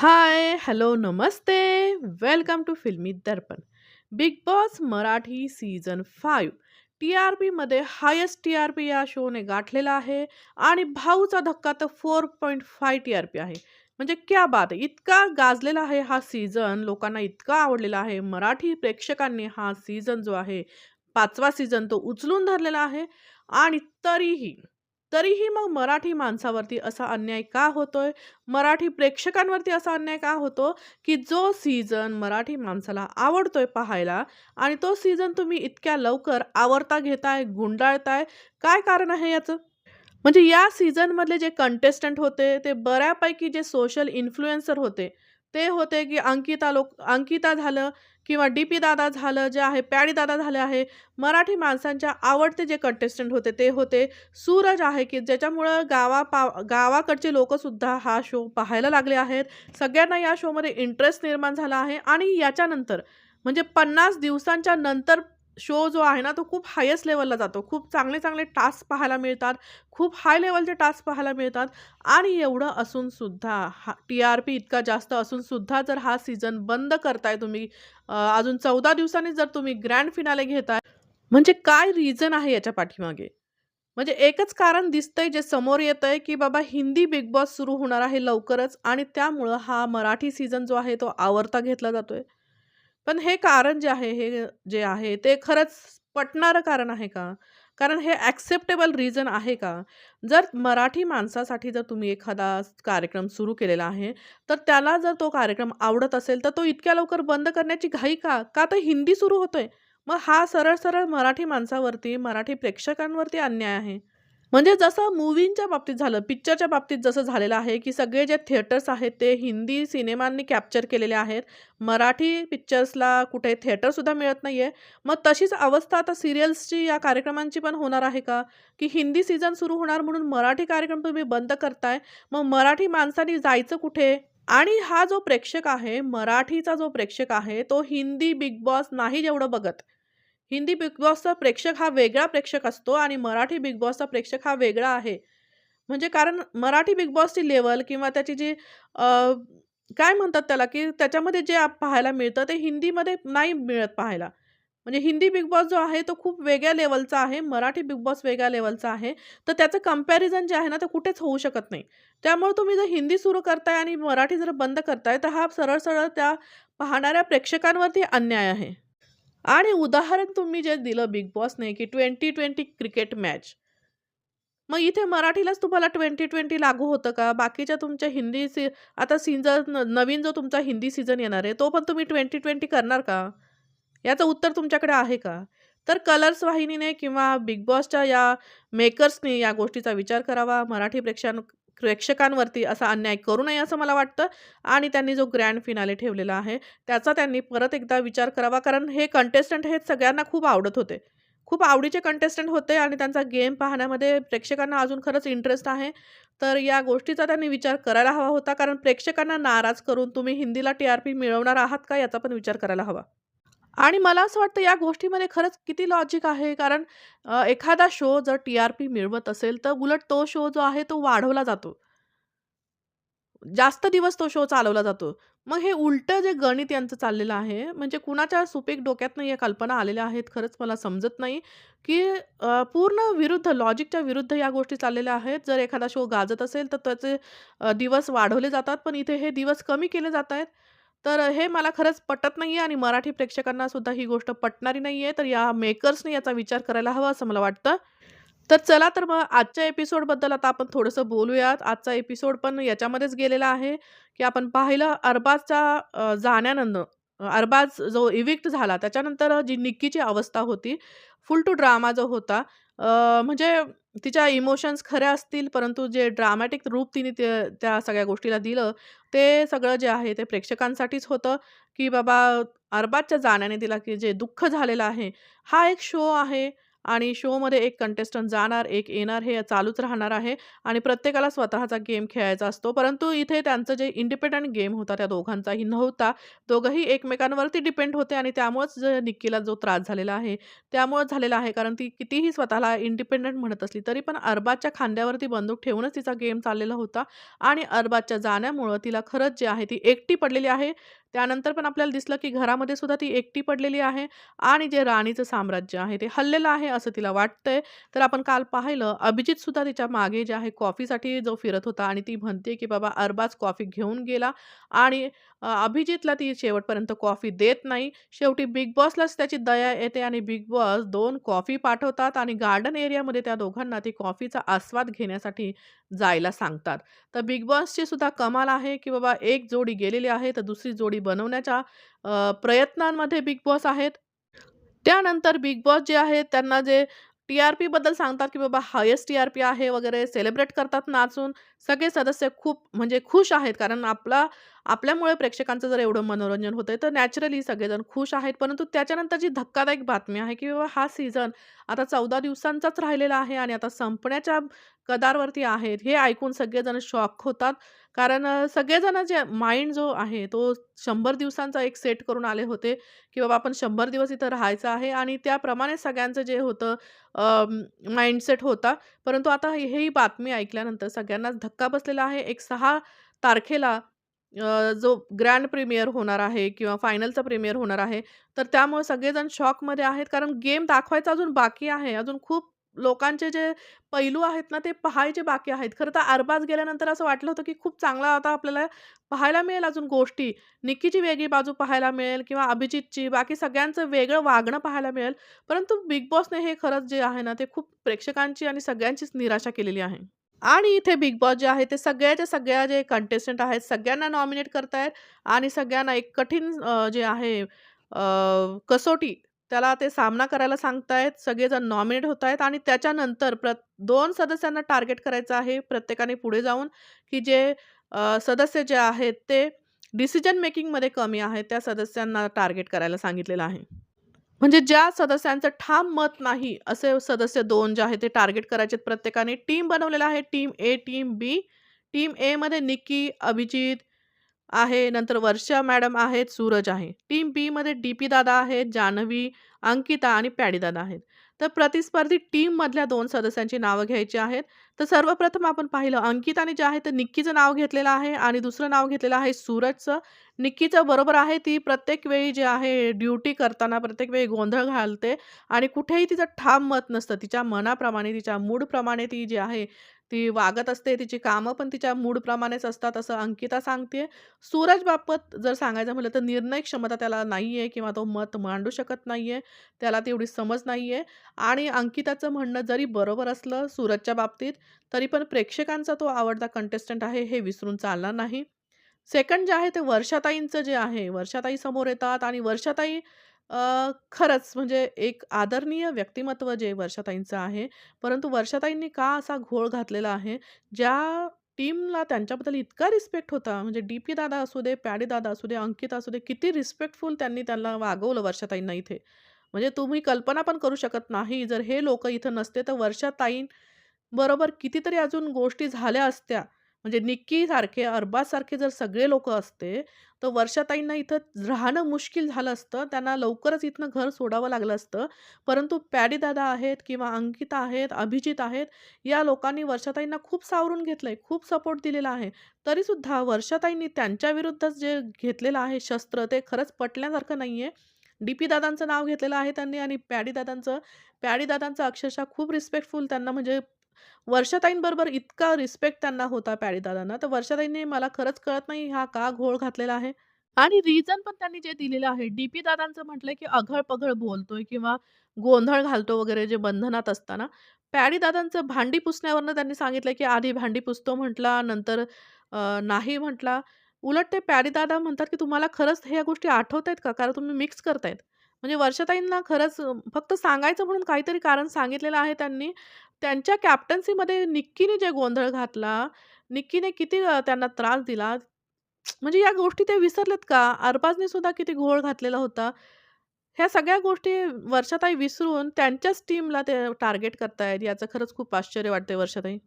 High, hello, Namaste. Welcome to Filmi Darpan. Big Boss Marathi season five टी-आर-पीमध्ये highest TRP या शोने गाठलेला आहे आणि भाऊचा धक्का तर 4.5 टी-आर-पी आहे. म्हणजे क्या बात इतका गाजलेला आहे हा सीझन, लोकांना इतका आवडलेला आहे. मराठी प्रेक्षकांनी हा सीझन जो आहे, पाचवा सीझन तो उचलून धरलेला आहे आणि तरीही, तरीही मग मराठी माणसावरती असा अन्याय का होतोय? मराठी प्रेक्षकांवरती असा अन्याय का होतो, की जो सीझन मराठी माणसाला आवडतोय पाहायला आणि तो सीझन तुम्ही इतक्या लवकर आवरता घेताय, गुंडाळताय. काय कारण आहे याचं? म्हणजे या सीझनमधले जे कंटेस्टंट होते, ते बऱ्यापैकी जे सोशल इन्फ्लुएन्सर होते, ते होते की अंकिता लोक अंकिता झालं किंवा डी-पी दादा झालं, जे आहे पॅडी दादा झाले आहे. मराठी माणसांच्या आवडते जे कंटेस्टंट होते, ते होते सूरज आहे, की ज्याच्यामुळं गावा पा गावाकडचे लोकसुद्धा हा शो पाहायला लागले आहेत. सगळ्यांना या शोमध्ये इंटरेस्ट निर्माण झाला आहे आणि याच्यानंतर म्हणजे 50 दिवसांच्या नंतर शो जो आहे ना, तो खूप हायेस्ट लेवलला जातो. खूप चांगले-चांगले टास्क पाहायला मिळतात. खूप हाय लेवलचे टास्क पाहायला मिळतात आणि एवढं असून सुद्धा हा टी-आर-पी इतका जास्त असून सुद्धा जर हा सीझन बंद करताय तुम्ही अजून 14 दिवसांनी जर तुम्ही ग्रँड फिनाले घेताय, म्हणजे काय रिझन आहे याच्या पाठीमागे? म्हणजे एकच कारण दिसतंय जे समोर येतंय, की बाबा हिंदी बिग बॉस सुरू होणार आहे लवकरच आणि त्यामुळं हा मराठी सीझन जो आहे, तो आवरता घेतला जातोय. पण हे कारण जे आहे, हे जे आहे, ते खरंच पटणारं कारण आहे का? कारण हे ॲक्सेप्टेबल रिझन आहे का? जर मराठी माणसासाठी जर तुम्ही एखादा कार्यक्रम सुरू केलेला आहे, तर त्याला जर तो कार्यक्रम आवडत असेल, तर तो इतक्या लवकर बंद करण्याची घाई का? का तर हिंदी सुरू होतोय. मग हा सरळ-सरळ मराठी माणसावरती, मराठी प्रेक्षकांवरती अन्याय आहे. म्हणजे जसं मूवींच्या बाबतीत झालं, पिक्चरच्या बाबतीत जसं झालेलं आहे, की सगळे जे थिएटर्स आहेत, ते हिंदी सिनेमांनी कॅप्चर केलेले आहेत. मराठी पिक्चर्सला कुठे थिएटरसुद्धा मिळत नाही आहे मग तशीच अवस्था आता सिरियल्सची या कार्यक्रमांची पण होणार आहे का? की हिंदी सीझन सुरू होणार म्हणून मराठी कार्यक्रम तुम्ही बंद करताय. मग मराठी माणसांनी जायचं कुठे? आणि हा जो प्रेक्षक आहे, मराठीचा जो प्रेक्षक आहे, तो हिंदी बिग बॉस नाही जेवढं बघत. हिंदी बिग बॉसचा प्रेक्षक हा वेगळा प्रेक्षक असतो आणि मराठी बिग बॉसचा प्रेक्षक हा वेगळा आहे. म्हणजे कारण मराठी बिग बॉसची लेवल किंवा त्याची जी काय म्हणतात त्याला, की त्याच्यामध्ये जे पाहायला मिळतं, ते हिंदीमध्ये नाही मिळत पाहायला. म्हणजे हिंदी बिग बॉस जो आहे, तो खूप वेगळ्या लेवलचा आहे. मराठी बिग बॉस वेगळ्या लेवलचा आहे. तर त्याचं कंपॅरिझन जे आहे ना, ते कुठेच होऊ शकत नाही. त्यामुळे तुम्ही जर हिंदी सुरू करताय आणि मराठी जर बंद करताय, तर हा सरळ-सरळ त्या पाहणाऱ्या प्रेक्षकांवरती अन्याय आहे. आणि उदाहरण तुम्ही जे दिलं बिग बॉसने, की 2020 क्रिकेट मॅच. मग इथे मराठीलाच तुम्हाला 2020 लागू होतं का? बाकीच्या तुमच्या हिंदी सी आता सीझन नवीन जो तुमचा हिंदी सीझन येणार आहे, तो पण तुम्ही 2020 करणार का? याचं उत्तर तुमच्याकडे आहे का? तर कलर्स वाहिनीने किंवा बिग बॉसच्या या मेकर्सनी या गोष्टीचा विचार करावा. मराठी प्रेक्षां प्रेक्षकांवरती असा अन्याय करू नये असं मला वाटतं आणि त्यांनी जो ग्रँड फिनाले ठेवलेला आहे, त्याचा त्यांनी परत एकदा विचार करावा. कारण हे कंटेस्टंट हे सगळ्यांना खूप आवडत होते. खूप आवडीचे कंटेस्टंट होते आणि त्यांचा गेम पाहण्यामध्ये प्रेक्षकांना अजून खरंच इंटरेस्ट आहे. तर या गोष्टीचा त्यांनी विचार करायला हवा होता. कारण प्रेक्षकांना नाराज करून तुम्ही हिंदीला टी-आर-पी मिळवणार आहात का? याचा पण विचार करायला हवा. आणि मला असं वाटतं या गोष्टीमध्ये खरंच किती लॉजिक आहे. कारण अ, एखादा शो जर टी-आर-पी मिळवत असेल, तर उलट तो शो जो आहे, तो वाढवला जातो. जास्त दिवस तो शो चालवला जातो. मग हे उलटं जे गणित यांचं चाललेलं आहे, म्हणजे कुणाच्या सुपीक डोक्यातनं या कल्पना आलेल्या आहेत, खरंच मला समजत नाही, की अ, पूर्ण विरुद्ध लॉजिकच्या विरुद्ध या गोष्टी चाललेल्या आहेत. जर एखादा शो गाजत असेल, तर त्याचे अ, दिवस वाढवले जातात, पण इथे हे दिवस कमी केले जात आहेत. तर हे मला खरंच पटत नाही आहे आणि मराठी प्रेक्षकांना सुद्धा ही गोष्ट पटणारी नाही आहे तर या मेकर्सने याचा विचार करायला हवा असं मला वाटतं. तर चला तर मग आजच्या एपिसोडबद्दल आता आपण थोडंसं बोलूयात. आजचा एपिसोड पण याच्यामध्येच गेलेला आहे, की आपण पाहिलं अरबाजच्या अ, जाण्यानंतर अरबाज जो इव्हिक्ट झाला, त्याच्यानंतर जी निक्कीची अवस्था होती, फुल टू ड्रामा जो होता. म्हणजे तिच्या इमोशन्स खऱ्या असतील, परंतु जे ड्रामॅटिक रूप तिने ते त्या सगळ्या गोष्टीला दिलं, ते सगळं जे आहे ते प्रेक्षकांसाठीच होतं, की बाबा अरबाजच्या जाण्याने तिला की जे दुःख झालेलं आहे. हा एक शो आहे आणि शोमध्ये एक कंटेस्टंट जाणार, एक येणार हे चालूच राहणार आहे आणि प्रत्येकाला स्वतःचा गेम खेळायचा असतो. परंतु इथे त्यांचं जे इंडिपेंडंट गेम होता त्या दोघांचाही नव्हता. दोघंही एकमेकांवरती डिपेंड होते आणि त्यामुळेच निक्कीला जो त्रास झालेला आहे, त्यामुळेच झालेला आहे. कारण ती कितीही स्वतःला इंडिपेंडंट म्हणत असली, तरी पण अरबाजच्या खांद्यावरती बंदूक ठेवूनच तिचा गेम चाललेला होता आणि अरबाजच्या जाण्यामुळं तिला खरंच जे आहे ती एकटी पडलेली आहे. त्यानंतर पण आपल्याला दिसलं, की घरामध्ये सुद्धा ती एकटी पडलेली आहे आणि जे राणीचं साम्राज्य आहे ते हल्लेलं आहे असं तिला वाटतंय. तर आपण काल पाहिलं अभिजित सुद्धा तिच्यामागे जे आहे कॉफीसाठी जो फिरत होता आणि ती म्हणते, की बाबा अरबाज कॉफी घेऊन गेला आणि अभिजितला ती शेवटपर्यंत कॉफी देत नाही. शेवटी बिग बॉसलाच त्याची दया येते आणि बिग बॉस दोन कॉफी पाठवतात आणि गार्डन एरियामध्ये त्या दोघांना ती कॉफीचा आस्वाद घेण्यासाठी जायला सांगतात. तर बिग बॉसची सुद्धा कमाल आहे, की बाबा एक जोडी गेलेली आहे, तर दुसरी जोडी बनवण्याच्या प्रयत्नांमध्ये बिग बॉस आहेत. त्यानंतर बिग बॉस जे आहेत त्यांना जे टी-आर-पीबद्दल सांगतात, की बाबा हायेस्ट टी-आर-पी आहे वगैरे सेलिब्रेट करतात नाचून. सगळे सदस्य खूप म्हणजे खुश आहेत. कारण आपला आपल्यामुळे प्रेक्षकांचं जर एवढं मनोरंजन होतंय, तर नॅचरली सगळेजण खुश आहेत. परंतु त्याच्यानंतर जी धक्कादायक बातमी आहे, की बाबा हा सीझन आता 14 दिवसांचाच राहिलेला आहे आणि आता संपण्याच्या कदारवरती आहेत. हे ऐकून सगळेजण शॉक होतात. कारण सगळेजण जे माइंड जो आहे तो शंभर दिवसांचा एक सेट करून आले होते, की बाबा आपण शंभर दिवस इथं राहायचं आहे आणि त्याप्रमाणे सगळ्यांचं जे होतं माइंडसेट होता. परंतु आता हेही बातमी ऐकल्यानंतर सगळ्यांनाच धक्का बसलेला आहे. एक सहा तारखेला जो ग्रँड प्रीमियर होणार आहे किंवा फायनलचा प्रीमियर होणार आहे. तर त्यामुळे सगळेजण शॉकमध्ये आहेत. कारण गेम दाखवायचा अजून बाकी आहे. अजून खूप लोकांचे जे पैलू आहेत ना, ते पाहायचे बाकी आहेत. खरं तर अरबाज गेल्यानंतर असं वाटलं होतं, की खूप चांगला आता आपल्याला पाहायला मिळेल अजून गोष्टी. निक्कीची वेगळी बाजू पाहायला मिळेल किंवा अभिजितची, बाकी सगळ्यांचं वेगळं वागणं पाहायला मिळेल. परंतु बिग बॉसने हे खरंच जे आहे ना, ते खूप प्रेक्षकांची आणि सगळ्यांचीच निराशा केलेली आहे. आणि इथे बिग बॉस जे आहे ते सगळ्याच्या सगळ्या जे कंटेस्टंट आहेत सगळ्यांना नॉमिनेट करतायत आणि सगळ्यांना एक कठीण जे आहे कसोटी त्याला ते सामना करायला सांगतायत. सगळेजण नॉमिनेट होत आहेत आणि त्याच्यानंतर प्र दोन सदस्यांना टार्गेट करायचं आहे प्रत्येकाने पुढे जाऊन, की जे सदस्य जे आहेत ते डिसिजन मेकिंगमध्ये कमी आहेत, त्या सदस्यांना टार्गेट करायला सांगितलेलं आहे. म्हणजे ज्या सदस्यांचं ठाम मत नाही, असे सदस्य दोन जे आहेत ते टार्गेट करायचे आहेत प्रत्येकाने. टीम बनवलेला आहे team A, team B. Team एमध्ये निक्की, अभिजित आहे, नंतर वर्षा मॅडम आहेत, सूरज आहे. टीम बीमध्ये डी-पी दादा आहेत, जान्हवी, अंकिता आणि पॅडीदादा आहेत. तर प्रतिस्पर्धी टीममधल्या दोन सदस्यांची नावं घ्यायची आहेत. तर सर्वप्रथम आपण पाहिलं अंकिताने जे आहे ते निक्कीचं नाव घेतलेलं आहे आणि दुसरं नाव घेतलेलं आहे सूरजचं. निक्कीचं बरोबर आहे, ती प्रत्येक वेळी जे आहे ड्युटी करताना प्रत्येक वेळी गोंधळ घालते आणि कुठेही तिचं ठाम मत नसतं. तिच्या मनाप्रमाणे, तिच्या मूडप्रमाणे ती जी आहे ती वागत असते. तिची कामं पण तिच्या मूडप्रमाणेच असतात असं अंकिता सांगते. सूरजबाबत जर सांगायचं म्हटलं तर निर्णय क्षमता त्याला नाही आहे किंवा तो मत मांडू शकत नाही आहे त्याला तेवढी समज नाही आहे आणि अंकिताचं म्हणणं जरी बरोबर असलं सूरजच्या बाबतीत, तरी पण प्रेक्षकांचा तो आवडता कंटेस्टंट आहे हे विसरून चालणार नाही. सेकंड जे आहे ते वर्षाताईंचं जे आहे, वर्षाताई समोर येतात आणि वर्षाताई खरंच म्हणजे एक आदरणीय व्यक्तिमत्व जे वर्षाताईंचं आहे. परंतु वर्षाताईंनी का असा घोळ घातलेला आहे, ज्या टीमला त्यांच्याबद्दल इतका रिस्पेक्ट होता, म्हणजे डी-पी दादा असू दे, पॅडी दादा असू दे, अंकिता असू दे, किती रिस्पेक्टफुल त्यांनी त्यांना वागवलं वर्षाताईंना इथे. म्हणजे तुम्ही कल्पना पण करू शकत नाही, जर हे लोक इथं नसते, तर वर्षाताईं बरोबर कितीतरी अजून गोष्टी झाल्या असत्या. म्हणजे निक्कीसारखे, अरबाजसारखे जर सगळे लोक असते, तर वर्षाताईंना इथं राहणं मुश्किल झालं असतं. त्यांना लवकरच इथनं घर सोडावं लागलं असतं. परंतु पॅडीदादा आहेत किंवा अंकिता आहेत, अभिजित आहेत, या लोकांनी वर्षाताईंना खूप सावरून घेतलंय, खूप सपोर्ट दिलेला आहे. तरीसुद्धा वर्षाताईंनी त्यांच्याविरुद्ध जे घेतलेलं आहे शस्त्र, ते खरंच पटल्यासारखं नाही आहे डी-पी दादांचं नाव घेतलेलं आहे त्यांनी आणि पॅडी दादांचं. पॅडी दादांचं अक्षरशः खूप रिस्पेक्टफुल त्यांना म्हणजे वर्षाताईंबरोबर इतका रिस्पेक्ट त्यांना होता पॅडीदादांना तर वर्षाताईंनी मला खरंच कळत नाही हा का घोळ घातलेला आहे. आणि रिझन पण त्यांनी जे दिलेलं आहे, डी-पी दादांचं म्हटलंय, की अघळ-पघळ बोलतोय किंवा गोंधळ घालतो वगैरे जे बंधनात असताना. पॅडी दादांचं भांडी पुसण्यावरनं त्यांनी सांगितलं, की आधी भांडी पुसतो म्हटला, नंतर नाही म्हटला. उलट ते पॅडी दादा म्हणतात, की तुम्हाला खरंच ह्या गोष्टी आठवतायत का? कारण तुम्ही मिक्स करतायत. म्हणजे वर्षाताईंना खरंच फक्त सांगायचं म्हणून काहीतरी कारण सांगितलेलं आहे त्यांनी. त्यांच्या कॅप्टन्सीमध्ये निक्कीने जे गोंधळ घातला, निक्कीने किती त्यांना त्रास दिला. म्हणजे या गोष्टी ते विसरलेत का? अरबाजने सुद्धा किती घोळ घातलेला होता. ह्या सगळ्या गोष्टी वर्षाताई विसरून त्यांच्याच टीमला ते टार्गेट करतायत याचं खरंच खूप आश्चर्य वाटते वर्षाताई.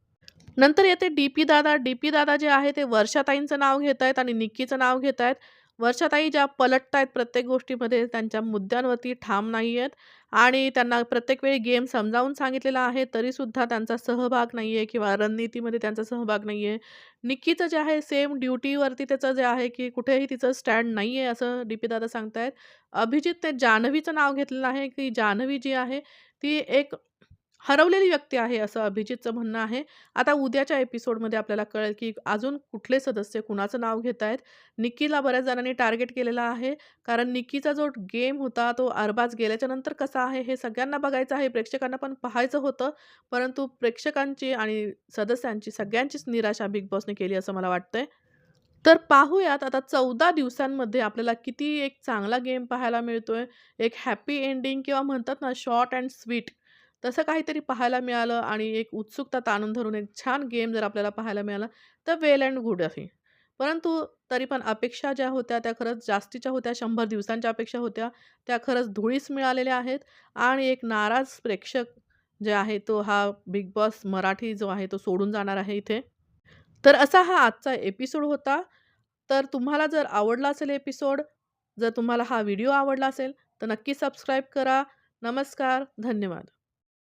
नंतर येते डी-पी दादा. डी-पी दादा जे आहे ते वर्षाताईंचं नाव घेत आहेत आणि निक्कीचं नाव घेत आहेत वर्षाताई ज्या पलटतायत प्रत्येक गोष्टीमध्ये त्यांच्या मुद्द्यांवरती ठाम नाही आहेत आणि त्यांना प्रत्येक वेळी गेम समजावून सांगितलेला आहे, तरीसुद्धा त्यांचा सहभाग नाही आहे किंवा रणनीतीमध्ये त्यांचा सहभाग नाही आहे निक्कीचं जे आहे सेम ड्युटीवरती त्याचं जे आहे, की कुठेही तिचं स्टँड नाही आहे असं डी-पी दादा सांगतायत. अभिजित ते जान्हवीचं नाव घेतलेलं आहे, की जान्हवी जी आहे ती एक हरवलेली व्यक्ती आहे असं अभिजितचं म्हणणं आहे. आता उद्याच्या एपिसोडमध्ये आपल्याला कळेल, की अजून कुठले सदस्य कुणाचं नाव घेत आहेत निक्कीला बऱ्याच जणांनी टार्गेट केलेला आहे. कारण निक्कीचा जो गेम होता तो अरबाज गेल्याच्यानंतर कसा आहे हे सगळ्यांना बघायचं आहे. प्रेक्षकांना पण पाहायचं होतं. परंतु प्रेक्षकांची आणि सदस्यांची सगळ्यांचीच निराशा बिग बॉसने केली असं मला वाटतंय. तर पाहूयात आता 14 दिवसांमध्ये आपल्याला किती एक चांगला गेम पाहायला मिळतोय. एक हॅपी एंडिंग किंवा म्हणतात ना शॉर्ट अँड स्वीट तसं काहीतरी पाहायला मिळालं आणि एक उत्सुकता ताणून धरून एक छान गेम जर आपल्याला पाहायला मिळाला, तर वेल अँड गुड आहे. परंतु तरी पण अपेक्षा ज्या होत्या त्या खरंच जास्तीच्या होत्या. शंभर दिवसांच्या अपेक्षा होत्या. त्या खरंच धुळीस मिळालेल्या आहेत आणि एक नाराज प्रेक्षक जे आहे तो हा बिग बॉस मराठी जो आहे तो सोडून जाणार आहे इथे. तर असा हा आजचा एपिसोड होता. तर तुम्हाला जर आवडला असेल एपिसोड, जर तुम्हाला हा व्हिडिओ आवडला असेल, तर नक्की सबस्क्राईब करा. नमस्कार. धन्यवाद.